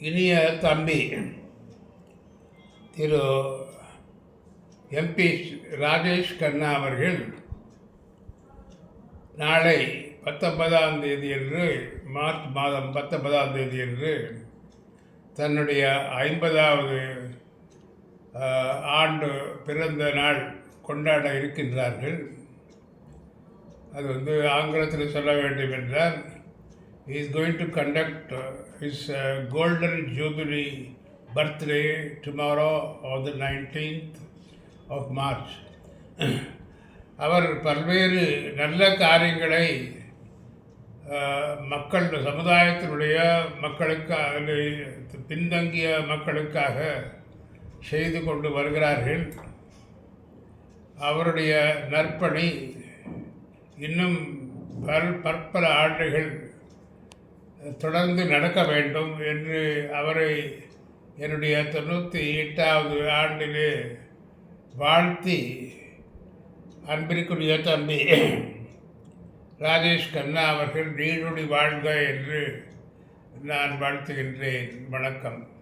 இனிய தம்பி திரு எம்பி ராஜேஷ் கண்ணா அவர்கள் நாளை பத்தொன்பதாம் தேதி என்று மார்ச் மாதம் பத்தொன்பதாம் தேதி என்று தன்னுடைய ஐம்பதாவது ஆண்டு பிறந்த நாள் கொண்டாட இருக்கின்றார்கள். அது வந்து ஆங்கிலத்தில் சொல்ல வேண்டும் என்றால் is going to conduct is golden jubilee birthday tomorrow on the nineteenth of March அவர் பல்வேறு நல்ல காரியங்களை uh, மக்கள் சமுதாயத்தினுடைய மக்களுக்காக பின்தங்கிய மக்களுக்காக செய்து கொண்டு வருகிறார்கள். அவருடைய நற்பணி இன்னும் பல் பற்பல ஆண்டுகள் தொடர்ந்து நடக்க வேண்டும் என்று அவரை என்னுடைய தொண்ணூற்றி எட்டாவது ஆண்டிலே வாழ்த்தி அன்பிற்குரிய தம்பி ராஜேஷ் கண்ணா அவர்கள் நீடுடி வாழ்க என்று நான் வாழ்த்துகின்றேன். வணக்கம்.